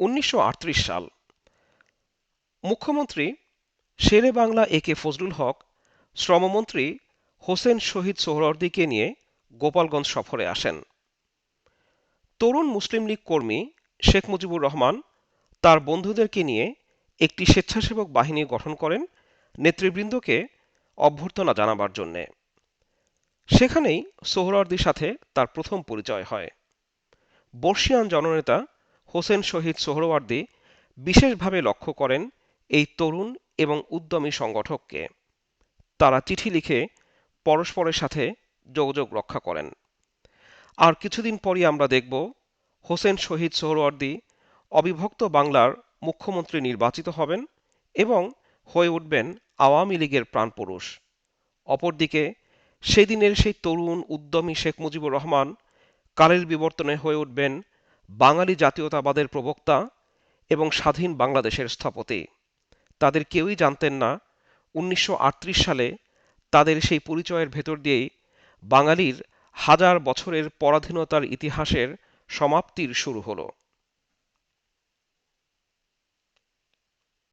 উনিশশো আটত্রিশ সাল। মুখ্যমন্ত্রী শেরে বাংলা এ কে ফজলুল হক, শ্রমমন্ত্রী হোসেন শহীদ সোহরওয়ার্দীকে নিয়ে গোপালগঞ্জ সফরে আসেন। তরুণ মুসলিম লীগ কর্মী শেখ মুজিবুর রহমান তার বন্ধুদেরকে নিয়ে একটি স্বেচ্ছাসেবক বাহিনী গঠন করেন নেতৃবৃন্দকে অভ্যর্থনা জানাবার জন্যে। সেখানেই সোহরাওয়ার্দীর সাথে তার প্রথম পরিচয় হয়। বর্ষিয়ান জননেতা হোসেন শহীদ সোহরওয়ার্দী বিশেষভাবে লক্ষ্য করেন এই তরুণ এবং উদ্যমী সংগঠককে। তারা চিঠি লিখে পরস্পরের সাথে যোগাযোগ রক্ষা করেন। আর কিছুদিন পরই আমরা দেখব হোসেন শহীদ সোহরওয়ার্দী অবিভক্ত বাংলার মুখ্যমন্ত্রী নির্বাচিত হবেন এবং হয়ে উঠবেন আওয়ামী লীগের প্রাণপুরুষ। অপরদিকে সেদিনের সেই তরুণ উদ্যমী শেখ মুজিবুর রহমান কালের বিবর্তনে হয়ে উঠবেন বাঙালি জাতীয়তাবাদের প্রবক্তা এবং স্বাধীন বাংলাদেশের স্থপতি। তাদের কেউই জানতেন না, উনিশশো আটত্রিশ সালে তাদের সেই পরিচয়ের ভেতর দিয়েই বাঙালির হাজার বছরের পরাধীনতার ইতিহাসের সমাপ্তির শুরু হলো।